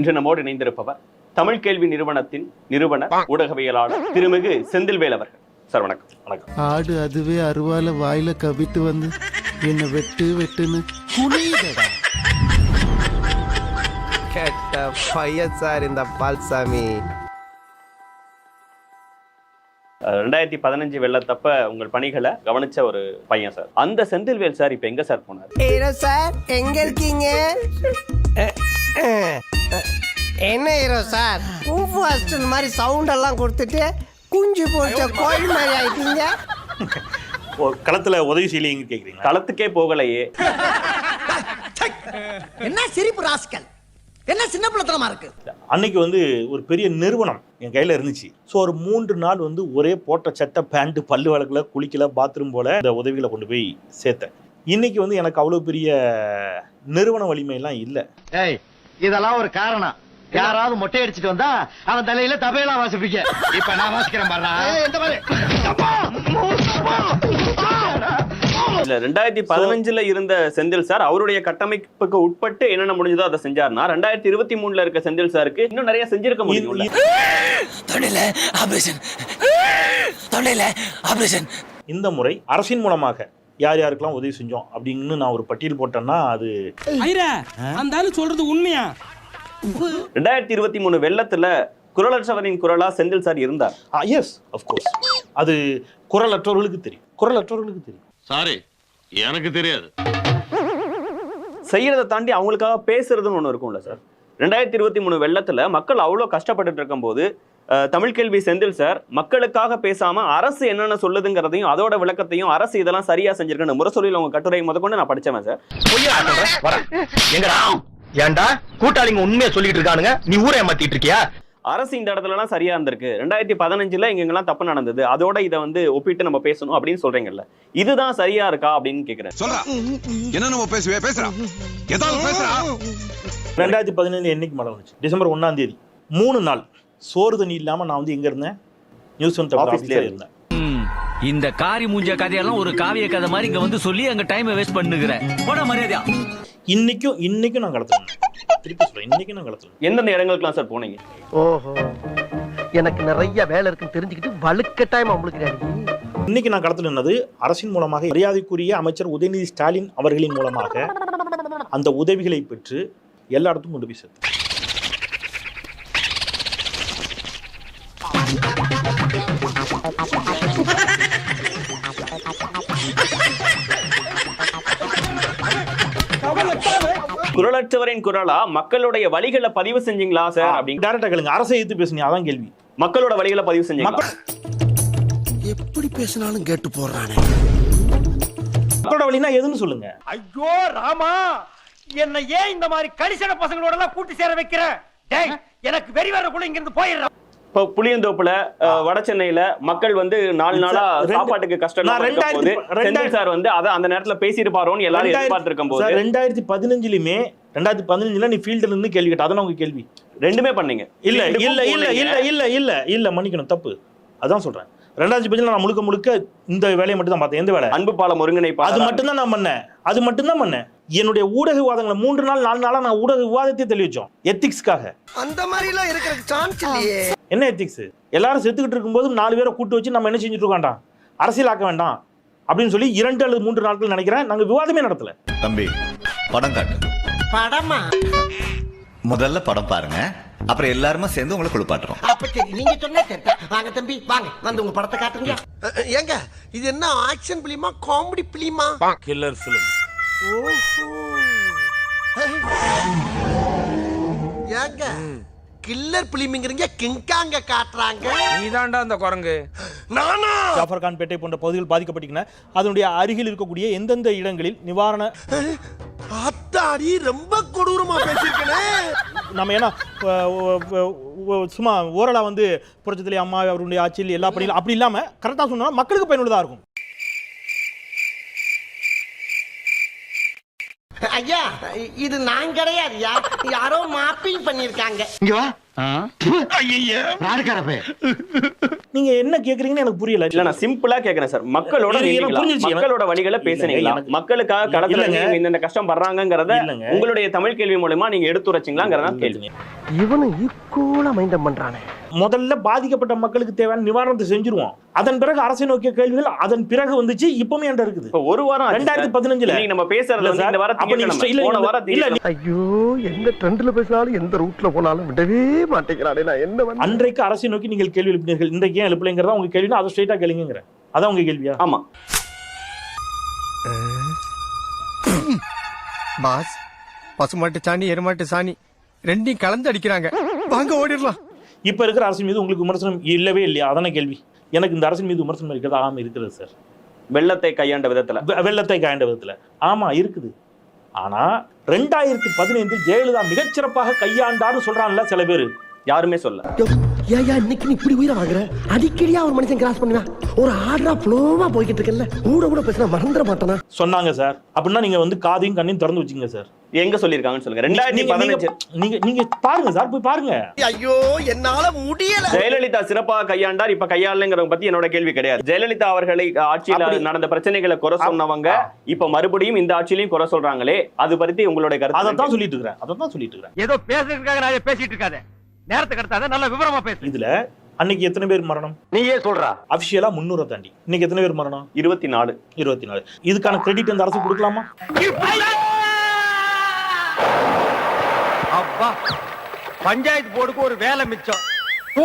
இன்று நம்மோடு இணைந்திருப்பவர் தமிழ் கேள்வி நிறுவனத்தின் நிறுவனர் ஊடகவியலாளர் திருமிகு செந்தில்வேல் அவர்கள். சார் வணக்கம். வணக்கம். ஆடு அதுவே அருவால வாயில கவிட்டு வந்து என்ன வெட்டு வெட்டுன்னு குனியுதடா. கெட்ட பையன் சார் இந்த பால்சாமி. ரெண்டாயிரத்தி பதினஞ்சு வெள்ளத்தப்ப உங்கள் பணிகளை கவனிச்ச ஒரு பையன் சார். அந்த செந்தில்வேல் சார் இப்ப எங்க சார் போனார்? சார்? எங்க இருக்கீங்க. என்ன ஹீரோ சார்? கூஃபு ஹாஸ்டல் மாதிரி சவுண்ட் எல்லாம் கொடுத்துட்டு குஞ்சு போச்ச கோழி மாதிரி ஆயிட்டீங்க. களத்துல உதவி செய்யலைங்க கேக்குறீங்க. களத்துக்கே போகலையே. என்ன சிரிப்பு ராஸ்கல்? என்ன சின்ன பிள்ளைத்தனமா இருக்கு? அன்னைக்கு வந்து ஒரு பெரிய நிறுவனம் என் கையில இருந்துச்சு. ஸோ ஒரு மூன்று நாள் வந்து ஒரே போட்ட சட்டை பேண்ட் பல்லு வழக்கில் குளிக்கல பாத்ரூம் போல இந்த உதவிகளை கொண்டு போய் சேர்த்தேன். இன்னைக்கு வந்து எனக்கு அவ்வளோ பெரிய நிறுவன வலிமையெல்லாம் இல்லை. ஏய் இதெல்லாம் ஒரு காரணம். யாராவது மொட்டை அடிச்சிட்டு வந்தா அவன் தலையில தபையெல்லாம் வாசிப்பீங்க இப்ப நான் வாசிக்கிறேன் ரெண்டாயிரத்தி பதினஞ்சுல இருந்த செந்தில் சார் அவருடைய கட்டமைப்புக்கு உட்பட்டு என்னென்ன முடிஞ்சதோ அதை செஞ்சாருன்னா ரெண்டாயிரத்தி இருபத்தி மூணுல இருக்க செந்தில் சாருக்கு இன்னும் நிறைய செஞ்சிருக்க ஆபரேஷன். இந்த முறை அரசின் மூலமாக யார் யாருக்கெல்லாம் உதவி செஞ்சோம் அப்படின்னு நான் ஒரு பட்டியல் போட்டேன்னா அது ஐரா அந்த சொல்றது உண்மையா? ரெண்டாயிரத்தி இருபத்தி மூணு வெள்ளத்துல குரலற்றவரின் குரலா செந்தில் சார் இருந்தார். எஸ் அஃப்கோர்ஸ் அது குரலற்றவர்களுக்கு தெரியும். குரலற்றவர்களுக்கு தெரியும். சாரி எனக்கு தெரியாது. செய்யறதை தாண்டி அவங்களுக்காக பேசுறதுன்னு ஒண்ணு இருக்கும்ல சார். ரெண்டாயிரத்தி இருபத்தி மூணு வெள்ளத்துல மக்கள் அவ்வளோ கஷ்டப்பட்டுட்டு இருக்கும்போது தமிழ் கேள்வி செந்தில் சார் மக்களுக்காக பேசாம அரசு என்னென்ன சொல்லுதுங்கிறதையும் அதோட விளக்கத்தையும் அரசு இதெல்லாம் சரியா செஞ்சிருக்குன்னு முரசொலியில் உங்க கட்டுரை முதற்கொண்டு நான் படிச்சவன் சார். ஏன்டா? கூட்டாளிங்க உண்மையை சொல்லிட்டு இருக்கானுங்க. நீ ஊரை ஏமாத்திட்டு இருக்கியா? அரசு இந்த இடத்துலலாம் சரியா இருந்திருக்கு. ரெண்டாயிரத்தி பதினஞ்சுல எங்கெங்கெல்லாம் தப்பு நடந்தது. அதோட இதை வந்து ஒப்பிட்டு நம்ம பேசணும் அப்படின்னு சொல்றீங்கல்ல. இதுதான் சரியா இருக்கா அப்படின்னு கேக்குறேன். சொல்றா. என்ன நம்ம பேசுவே? பேசுறா. ஏதாவது பேசுறா. ரெண்டாயிரத்தி பதினேழு என்னைக்கு மழை வந்துச்சு? டிசம்பர் ஒண்ணாம் தேதி. மூணு நாள். சோறு தண்ணி இல்லாம நான் வந்து எங்க இருந்தேன்? நியூஸ் ஒன் Office ஆஃபீஸ்ல லயே இருந்தேன். இந்த காரி மூஞ்ச கதையெல்லாம் ஒரு காவிய கதை மாதிரி இங்க வந்து சொல்லி அங்க டைம் வேஸ்ட் பண்ணுகிற. போட மரியாதையா. இன்னைக்கும் இன்னைக்கும் நான் கடத்துறேன். திருப்பி சொல்றேன் இன்னைக்கும் நான் கடத்துறேன். எந்தெந்த இடங்களுக்குலாம் சார் போனீங்க? ஓஹோ. எனக்கு நிறைய வேலை இருக்குன்னு தெரிஞ்சுக்கிட்டு வலுக்கட்டாயமா உங்களுக்கு இன்னைக்கு நான் கடத்தினது அரசின் மூலமாக மரியாதைக்குரிய அமைச்சர் உதயநிதி ஸ்டாலின் அவர்களின் மூலமாக அந்த உதவிகளை பெற்று எல்லா இடத்துக்கும் கொண்டு போய் சேர்த்தேன். குரலற்றவரின் குரலா? மக்களுடைய வழிகளை பதிவு செஞ்சீங்களா சார் அப்படின்னு டேரக்டா கேளுங்க. அரசை எதிர்த்து பேசுனீங்க. அதான் கேள்வி. மக்களோட வழிகளை பதிவு செஞ்சீங்களா? மக்கள் எப்படி பேசினாலும் கேட்டு போடுறானே மக்களோட வழினா எதுன்னு சொல்லுங்க. ஐயோ ராமா! என்ன ஏன் இந்த மாதிரி கடிசன பசங்களோட எல்லாம் கூட்டி சேர வைக்கிற? டேய் எனக்கு வெறி வரக்குள்ள இங்க இருந்து போயிடுறேன் இப்போ புளியந்தோப்புல வட சென்னையில மக்கள் வந்து நாலு நாளா சாப்பாட்டுக்கு கஷ்டம் சார் வந்து அதை அந்த நேரத்துல பேசியிருப்பாரோன்னு எல்லாரும் எதிர்பார்த்திருக்கும் போது. ரெண்டாயிரத்தி பதினஞ்சுலயுமே ரெண்டாயிரத்தி பதினஞ்சுல நீ ஃபீல்டுல இருந்து கேள்வி கேட்ட அதான் உங்க கேள்வி. ரெண்டுமே பண்ணீங்க. இல்ல இல்ல இல்ல. இல்ல இல்ல இல்ல இல்ல மன்னிக்கணும் தப்பு. அதான் சொல்றேன். ரெண்டாயிரத்தி பதினஞ்சுல நான் முழுக்க முழுக்க இந்த வேலையை மட்டும் தான் பார்த்தேன். எந்த வேலை? அன்பு பாலம் ஒருங்கிணைப்பு அது மட்டும் தான் நான் பண்ணேன். அது மட்டும் தான் பண்ணேன். என்னுடைய ஊடக விவாதங்களை மூன்று நாள் நாலு நாளா நான் ஊடக விவாதத்தை தெளிவிச்சோம் எத்திக்ஸ்க்காக அந்த மாதிரி எல்லாம் இருக்கிறதுக்கு சான்ஸ் இல்லையே. என்ன எத்திக்ஸ் எல்லாரும் செத்துக்கிட்டு இருக்கும்போது நாலு பேரை கூட்டு வச்சு நம்ம என்ன செஞ்சுட்டு இருக்கோம்டா அரசியலாக்க வேண்டாம். அப்படின்னு சொல்லி இரண்டு அல்லது மூன்று நாட்கள் நினைக்கிறேன். நாங்க விவாதமே நடத்தல. தம்பி படம் காட்டு. படமா? முதல்ல படம் பாருங்க. அப்புறம் எல்லாருமே சேர்ந்து உங்களை குளிப்பாட்டுறோம். அப்ப சரி நீங்க சொன்னா கேட்டா வாங்க தம்பி வாங்க. வந்து உங்க படத்தை காட்டுங்க. ஏங்க இது என்ன ஆக்ஷன் பிலிமா காமெடி பிலிமா கில்லர் ஃபிலிம் ஏங்க கில்லர் பிலிம்ங்கிறீங்க கிங்காங்க காட்டுறாங்க. நீதான்டா அந்த குரங்கு. நானா? ஜாஃபர் கான் பேட்டை போன்ற பகுதிகள் பாதிக்கப்பட்டீங்கன்னா அதனுடைய அருகில் இருக்கக்கூடிய எந்தெந்த இடங்களில் நிவாரண அத்தாடி ரொம்ப கொடூரமா பேசிருக்கனே நம்ம ஏன்னா சும்மா ஓரளா வந்து புரட்சித்தலை அம்மா அவருடைய ஆட்சியில் எல்லா பணிகளும் அப்படி இல்லாம கரெக்டா சொன்னா மக்களுக்கு பயனுள்ளதா இருக்கும். ஐயா இது நான் கிடையாதுயா. யாரோ மாப்பிங் பண்ணிருக்காங்க இங்க வா. ஐயா நீங்க என்ன கேக்குறீங்கன்னு எனக்கு புரியல. இல்ல நான் சிம்பிளா கேக்குறேன் சார். மக்களோட மக்களோட வழிகளை பேசுனீங்களா? மக்களுக்காக. இறங்கி இந்த கஷ்டம் படுறாங்கங்கறத இல்லைங்க. உங்களுடைய தமிழ் கேள்வி மூலமா நீங்க எடுத்துரைச்சிங்களாங்கிறதா கேள்வி. இவனும் ஈக்குவலா மைண்டம் பண்றானே. முதல்ல பாதிக்கப்பட்ட மக்களுக்கு தேவையான நிவாரணத்தை செஞ்சிருவோம். அதன் பிறகு அரசை நோக்கிய கேள்விகள் அதன் பிறகு வந்துச்சு இப்பவுமே என்கிட்ட இருக்குது. ஒரு வாரம் ரெண்டாயிரத்தி. பதினஞ்சுல. இன்னைக்கு நம்ம பேசுறது இந்த வாரம். இல்ல. ஐயோ எந்த ட்ரெண்ட்ல பேசினாலும் எந்த ரூட்ல போனாலும் விடவே மாட்டேங்கிறானே. நான் என்ன அன்றைக்கு அரசை நோக்கி நீங்கள் கேள்வி எழுப்பினீர்கள். இன்றைக்கு ஏன் எழுப்பலைங்கிறதா உங்க கேள்வினா அதை ஸ்ட்ரைட்டா கேளுங்கிறேன் அதான் உங்க கேள்வியா? ஆமா. பாஸ் பசுமாட்டு சாணி எருமாட்டு சாணி ரெண்டையும் கலந்து அடிக்கிறாங்க. வாங்க ஓடிடலாம். இப்ப இருக்கிற அரசின் மீது உங்களுக்கு விமர்சனம் இல்லவே இல்லையா? அதான கேள்வி. எனக்கு இந்த அரசின் மீது விமர்சனம் இருக்கிறது? ஆமா இருக்கிறது சார். வெள்ளத்தை கையாண்ட விதத்துல. வெ- வெள்ளத்தை காய்ந்த விதத்துல. ஆமா இருக்குது. ஆனா ரெண்டாயிரத்தி பதினைந்தில் ஜெயலலிதா மிகச்சிறப்பாக கையாண்டான்னு சொல்றான்ல சில பேர். யாருமே சொல்ல. ஏயா இன்னைக்கு நீ இப்படி உயிரை வாங்குற? அடிக்கடியா ஒரு மனுஷன் கிராஸ் பண்ணுவா ஒரு ஆர்டரா ஃப்ளோவா போய்கிட்டு இருக்கல கூட கூட பேசினா மறந்துட மாட்டானா? சொன்னாங்க சார். அப்படின்னா நீங்க வந்து காதையும் கண்ணையும் திறந்து வச்சுங்க சார். எங்க சொல்லிருக்காங்கன்னு சொல்லுங்க. ரெண்டாயிரத்தி நீங்க- பதினஞ்சு நீங்க நீங்க பாருங்க சார் போய் பாருங்க. ஐயோ என்னால முடியல. ஜெயலலிதா சிறப்பாக கையாண்டார் இப்ப கையாளங்கிறத பத்தி என்னோட கேள்வி கிடையாது. ஜெயலலிதா அவர்களை ஆட்சியில நடந்த பிரச்சனைகளை குறை சொன்னவங்க இப்ப மறுபடியும் இந்த ஆட்சியிலையும் குறை சொல்றாங்களே அது பத்தி உங்களுடைய கருத்து அதைத்தான் சொல்லிட்டு இருக்கிறேன். அதைத்தான் சொல்லிட்டு இருக்கிறேன். ஏதோ பேசுறதுக்காக நான் பேசிட்டு இருக்காத. நேரத்தை கடத்தாத நல்ல விவரமா பேசு. இதுல அன்னைக்கு எத்தனை பேர் மரணம்? நீயே சொல்றா. அபிஷியலா முன்னூறை தாண்டி. இன்னைக்கு எத்தனை பேர் மரணம்? இருபத்தி நாலு. இருபத்தி நாலு. இதுக்கான கிரெடிட் இந்த அரசு கொடுக்கலாமா? அப்பா. பஞ்சாயத்து போர்டுக்கு ஒரு வேலை மிச்சம்.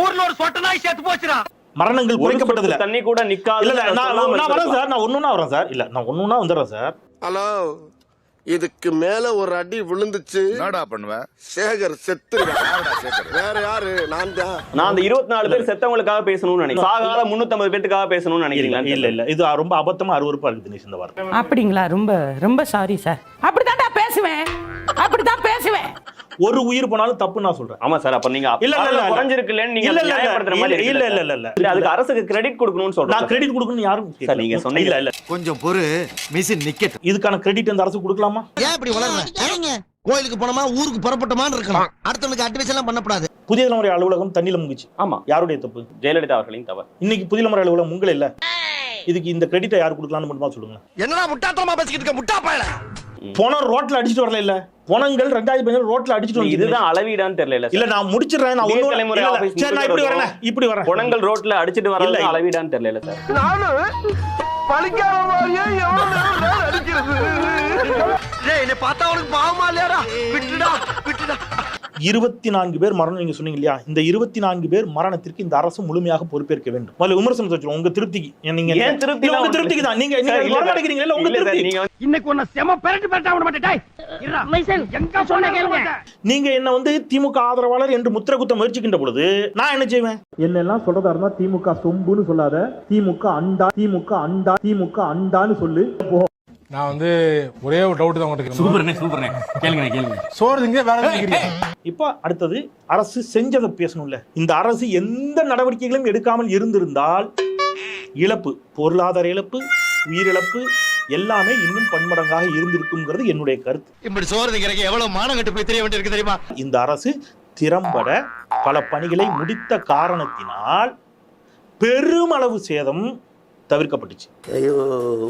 ஊர்ல ஒரு சொட்ட நாய் செத்து போச்சுடா. மரணங்கள் சொட்டு தண்ணி கூட நிக்காது இல்ல நான் நான் வரேன் சார் நான் ஒண்ணுனா வரேன் சார். இல்ல நான் ஒண்ணுனா வந்துடுறேன் சார். ஹலோ இதுக்கு மேல ஒரு அடி விழுந்துச்சு. என்னடா பண்ணுவ? சேகர் செத்து வேற யாரு? நான் தான். நான் அந்த இருபத்தி நாலு பேர் செத்தவங்களுக்காக பேசணும்னு நினைக்கிறேன். சாகாத முன்னூத்தி பேத்துக்காக பேசணும்னு நினைக்கிறீங்களா இல்ல இல்ல. இது ரொம்ப அபத்தமா அருவருப்பா இருக்கு தினேஷ் இந்த வார்த்தை. அப்படிங்களா? ரொம்ப ரொம்ப சாரி சார் அப்படித்தான் பேசுவேன். ஒரு உயிர் போனாலும் தப்பு நான் சொல்றேன். ஆமா சார் அப்ப நீங்க இல்ல, இல்ல. குறைஞ்சிருக்குல்லேன்னு நீங்க இல்ல, இல்ல, இல்ல. நியாயப்படுத்துற மாதிரி இல்ல, இல்ல. அதுக்கு அரசுக்கு கிரெடிட் கொடுக்கணும்னு நான் சொல்றேன் கிரெடிட் கொடுக்கணும்னு யாரும். சார், நீங்க சொன்னீங்க. இல்ல இல்ல. கொஞ்சம் பொறு மிஷின் நிக்கட்டும். இதுக்கான கிரெடிட் இந்த அரசு கொடுக்கலாமா? ஏன் இப்படி வளர்ற கோயிலுக்கு போனோமா ஊருக்கு புறப்பட்டோமான்னு இருக்கணும். அடுத்தவனுக்கு அட்வைஸ் எல்லாம் பண்ணக்கூடாது புதிய தலைமுறை அலுவலகம் தண்ணியில முங்குச்சு. ஆமா. யாருடைய தப்பு? ஜெயலலிதா அவர்களின் தவறு. இன்னைக்கு புதிய தலைமுறை அலுவலகம் முங்கல இல்ல. இதுக்கு இந்த கிரெடிட்டை யார் கொடுக்கலாம்னு மட்டுமா சொல்லுங்க. என்னடா முட்டாத்தனமா பேசிக்கிட்டு இருக்க? முட்டா பயல. போன ரோட்ல அடிச்சிட்டு வரல இல்ல? போனங்கள் ரெண்டாயிரத்தி பதினேழு ரோட்ல அடிச்சிட்டு இதுதான் அளவீடான்னு தெரியல இல்ல நான் முடிச்சிடுறேன் நான் தலைமுறை சரி நான் இப்படி வரேன் இப்படி வரேன். குணங்கள் ரோட்ல அடிச்சிட்டு இல்ல. அளவீடான்னு தெரியல சார். என்னை பார்த்தா அவனுக்கு பாவமா இல்லையாடா? விட்டுடா விட்டுடா. இருபத்தி நான்கு பேர் மரணம் நீங்க சொன்னீங்க இல்லையா? இந்த இருபத்தி நான்கு பேர் மரணத்திற்கு இந்த அரசு முழுமையாக பொறுப்பேற்க வேண்டும். முதல்ல விமர்சனம் வச்சிருவோம் உங்க திருப்திக்கு நீங்க திருப்தி உங்க திருப்திக்கு தான். நீங்க நீங்க சார், இல்ல வர சார். மாட்டேங்கிறீங்க இல்ல உங்க திருப்தி. இன்னைக்கு உன்னை செம பெரட்டு பெரட்டா விட மாட்டேன். எங்க சொன்ன கேளுங்க. நீங்க என்ன வந்து திமுக ஆதரவாளர் என்று முத்திர குத்த முயற்சிக்கின்ற பொழுது நான் என்ன செய்வேன்? என்னெல்லாம் சொல்றதா இருந்தா திமுக சொம்புன்னு சொல்லாத திமுக அண்டா திமுக அண்டா திமுக அண்டான்னு சொல்லு. போ. நான் வந்து ஒரே ஒரு டவுட் தான் உங்களுக்கு சூப்பர்ண்ணே சூப்பர்ண்ணே கேளுங்க கேளுங்க சோறு திங்க வேற இப்போ அடுத்தது அரசு செஞ்சதை பேசணும்ல. இந்த அரசு எந்த நடவடிக்கைகளும் எடுக்காமல் இருந்திருந்தால் இழப்பு பொருளாதார இழப்பு உயிரிழப்பு எல்லாமே இன்னும் பன்மடங்காக இருந்திருக்குங்கிறது என்னுடைய கருத்து. இப்படி சோறு திங்கிறக்கு எவ்வளவு மானம் கட்டு போய் தெரிய வேண்டியிருக்கு தெரியுமா? இந்த அரசு திறம்பட பல பணிகளை முடித்த காரணத்தினால் பெருமளவு சேதம் தவிர்க்கப்பட்டுச்சு. ஐயோ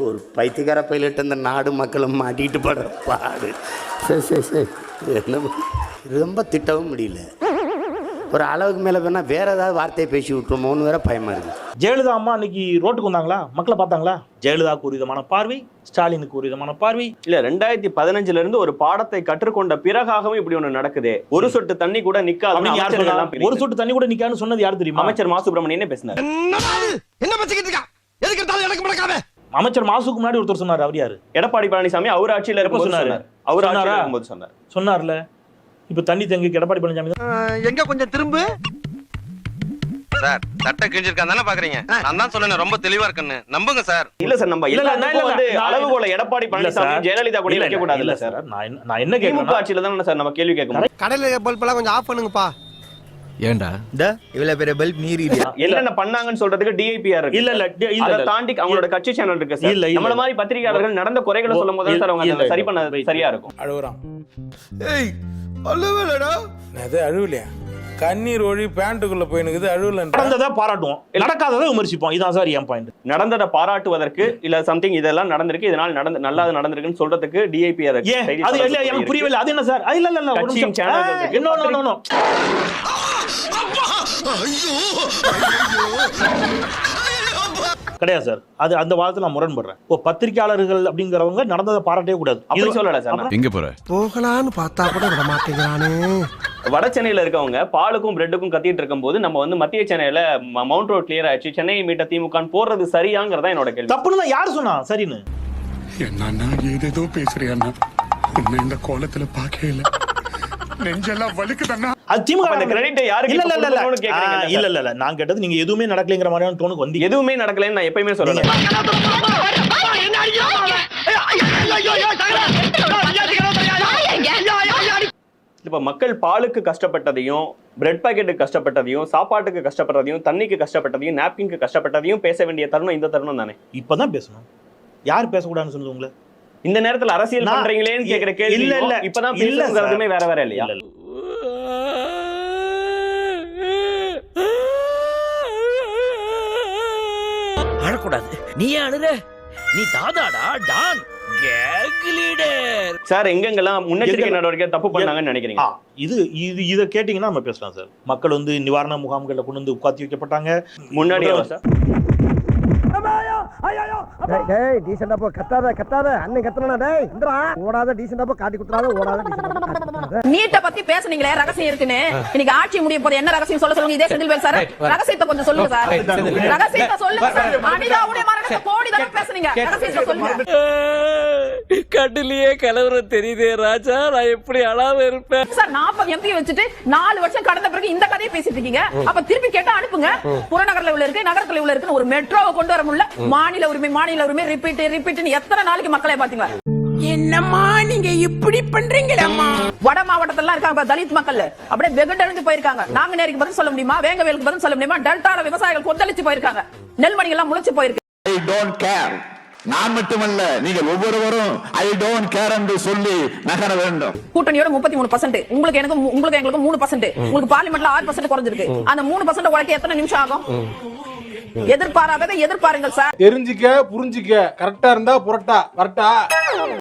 ஒரு பைத்தியக்கார பைலட் இந்த நாடு மக்களும் மாட்டிட்டு படுற பாடு. சரி சரி சரி என்ன? ரொம்ப திட்டவும் முடியல. ஒரு அளவுக்கு மேலே வேணா வேற ஏதாவது வார்த்தையை பேசி விட்டுருமோன்னு வேற பயமா இருக்கு. ஜெயலலிதா அம்மா அன்னைக்கு ரோட்டுக்கு வந்தாங்களா? மக்களை பார்த்தாங்களா? ஜெயலலிதாவுக்கு ஒரு விதமான பார்வை ஸ்டாலினுக்கு ஒரு விதமான பார்வை. இல்ல ரெண்டாயிரத்தி பதினஞ்சுல இருந்து ஒரு பாடத்தை கற்றுக்கொண்ட பிறகாகவும் இப்படி ஒண்ணு நடக்குதே. ஒரு சொட்டு தண்ணி கூட அப்படின்னு யார் சொன்னா? ஒரு நிக்காது சொட்டு தண்ணி கூட நிக்கான்னு சொன்னது யார் தெரியுமா? அமைச்சர் மா சுப்பிரமணியனே பேசினார்? என்ன பேசிக்கிட்டு இருக்கா? எதுக்கு எடுத்தாலும் எனக்கு முடக்காம அமைச்சர் மாசுக்கு முன்னாடி ஒருத்தர் சொன்னார் அவர் யாரு? எடப்பாடி பழனிசாமி அவர் ஆட்சியில இருக்கும்போது சொன்னாரு? அவர் ஆட்சியில சொன்னாரா? இருக்கும்போது சொன்னார். சொன்னார்ல. இப்ப தண்ணி தங்கிக்கு எடப்பாடி பழனிசாமி எங்க கொஞ்சம் திரும்ப. சார் சட்டை கிழிஞ்சிருக்கான் தானே பாக்குறீங்க? நான் தான் சொன்னேன் ரொம்ப தெளிவா இருக்குன்னு. நம்புங்க சார். இல்ல சார் நம்ம இல்ல, இல்ல, வந்து அளவுகோலை எடப்பாடி பழனிசாமி சார். ஜெயலலிதா கூட வைக்க கூடாது இல்ல சார். நான் என்ன- நான் என்ன திமுக கேட்கிறேன் ஆட்சியில தானே சார் நம்ம கேள்வி கேட்க முடியும். கடையில் பல்பெல்லாம் கொஞ்சம் ஆஃப் பண்ணுங்கப்பா. ஏண்டா இவ்வளவு பெரிய பல்ப் நீர் என்னென்ன பண்ணாங்கன்னு சொல்றதுக்கு டிஐபிஆர் இருக்கு. இல்ல இல்ல இல்ல. தாண்டி அவங்களோட கட்சி சேனல் இருக்கு சார் இல்ல. நம்மள மாதிரி பத்திரிகையாளர்கள் நடந்த குறைகளை சொல்லும் போது சார் அவங்க சரி பண்ண. சரியா இருக்கும். அழுகுறான் ஏய் அழுவலடா. அது அழுவலையா? கண்ணீர் ஒழி பேண்ட்டுக்குள்ள போயினுக்குது அழுவல நடந்ததை பாராட்டுவோம். நடக்காததை விமர்சிப்போம். இதான் சார் என் பாயிண்ட் நடந்ததை பாராட்டுவதற்கு இல்ல சம்திங் இதெல்லாம் நடந்திருக்கு இதனால் நடந்து நல்லா நடந்திருக்குன்னு சொல்றதுக்கு டிஐபி அதை அது இல்ல எனக்கு புரியவில்லை. அது என்ன சார்? அது இல்ல இல்ல. கிடையாது சார். அது அந்த வாதத்துல நான் முரண்படுறேன். இப்போ பத்திரிக்கையாளர்கள் அப்படிங்கிறவங்க நடந்ததை பாராட்டவே கூடாது. அப்படி இது- சொல்லல சார். எங்க போற? போகலான்னு பார்த்தா கூட விட மாட்டேங்கிறானே வட சென்னையில இருக்கவங்க பாலுக்கும் பிரெட்டுக்கும் கத்திட்டு இருக்கும்போது நம்ம வந்து மத்திய சென்னையில மவுண்ட் ரோட் கிளியர் ஆயிடுச்சு. சென்னை மீட்ட திமுக போறது சரியாங்கிறதா என்னோட கேள்வி. தப்புன்னு தான் யாரு சொன்னா? சரின்னு. என்ன ஏதேதோ பேசுறியா உன்னை இந்த கோலத்துல பாக்கவே இல்ல. நெஞ்செல்லாம் வலிக்குதண்ணா. அது திமுக அப்ப இந்த credit ஐ யாருக்கு இல்ல இல்ல நான் கேட்டது நீங்க எதுவுமே நடக்கலைங்கிற மாதிரியான டோனுக்கு வந்தீங்க. எதுவுமே நடக்கலைன்னு நான் எப்பயுமே சொல்லல. இப்ப மக்கள் பாலுக்கு கஷ்டப்பட்டதையும் பிரெட் பாக்கெட்டுக்கு கஷ்டப்பட்டதையும் சாப்பாட்டுக்கு கஷ்டப்பட்டதையும் தண்ணிக்கு கஷ்டப்பட்டதையும் நாப்கின்க்கு கஷ்டப்பட்டதையும் பேச வேண்டிய தருணம் இந்த தருணம் தானே? இப்பதான் பேசணும். யார் பேசக்கூடாதுன்னு சொன்னது உங்களை? இந்த நேரத்துல அரசியல் பண்றீங்களேன்னு கேக்குற கேள்வி இல்ல, இல்ல. இப்பதான் இல்ல, சார். பேசுறதுமே வேற வேற இல்லையா? இல்ல, இல்ல. அழக்கூடாது நீ அழுற. நீ தாதாடா டான். சார் எங்கெங்கெல்லாம் முன்னெச்சரிக்கை நடவடிக்கை தப்பு பண்ணாங்கன்னு நினைக்கிறீங்க? இது இது இதை கேட்டீங்கன்னா நம்ம பேசலாம் சார். மக்கள் வந்து நிவாரண முகாம்கள்ல கொண்டு வந்து உட்காத்தி வைக்கப்பட்டாங்க. முன்னாடி சார். டேய் டீசெண்டா போ கத்தாத கத்தாத. அண்ணன் கத்துறா டேய் ஓடாத டீசெண்டா போ காட்டி குத்துறாத ஓடாத நீட்டை பத்தி பேசுனீங்களே ரகசியம் இருக்குன்னு. இன்னைக்கு ஆட்சி முடிய போது என்ன ரகசியம்? சொல்ல சொல்லுங்க இதே செந்தில்வேல் சார். ரகசியத்தை கொஞ்சம் சொல்லுங்க சார். ரகசியத்தை சொல்லுங்க சார். அனிதாவுடைய மரணத்தை கோடி தடவை பேசுனீங்க. ரகசியத்தை சொல்லுங்க. கட்டிலேயே கலவரம் தெரியுதே ராஜா. நான் எப்படி அழாம இருப்பேன்? சார் நாற்பது எம்பி வச்சுட்டு நாலு வருஷம் கடந்த பிறகு இந்த கதையை பேசிட்டு இருக்கீங்க. அப்ப திருப்பி கேட்டா அனுப்புங்க. புறநகர்ல உள்ள இருக்கு நகரத்துல உள்ள இருக்குன்னு ஒரு மெட்ரோவை கொண்டு வர முடியல. மாநில உரிமை மாநில உரிமை ரிப்பீட் ரிப்பீட் எத்தனை நாளைக்கு மக்களை பாத்தீங்களா என்னம்மா நீங்க இப்படி பண்றீங்களம்மா? வட மாவட்டத்துல இருக்காங்க தலித் மக்கள். அப்படியே வெகுண்டெழுந்து போயிருக்காங்க. நாங்க நேருக்கு பதில் சொல்ல முடியுமா? வேங்கவேலுக்கு பதில் சொல்ல முடியுமா? டெல்டால விவசாயிகள் கொந்தளிச்சு போயிருக்காங்க. நெல்மணி எல்லாம் முளைச்சு போயிருக்கு. ஐ டோன்ட் கேர் நான் மட்டுமல்ல நீங்கள் ஒவ்வொருவரும் ஐ டோன்ட் கேர் என்று சொல்லி நகர வேண்டும். கூட்டணியோட முப்பத்தி மூணு பர்சன்ட் உங்களுக்கு எனக்கு உங்களுக்கு எங்களுக்கு மூணு பர்சன்ட் உங்களுக்கு பார்லிமெண்ட்ல ஆறு பர்சன்ட் குறைஞ்சிருக்கு. அந்த மூணு பர்சன்ட் உழைக்க எத்தனை நிமிஷம் ஆகும்? எதிர்பாராததை எதிர்பாருங்கள் சார். தெரிஞ்சுக்க புரிஞ்சுக்க. கரெக்டா இருந்தா புரட்டா வரட்டா.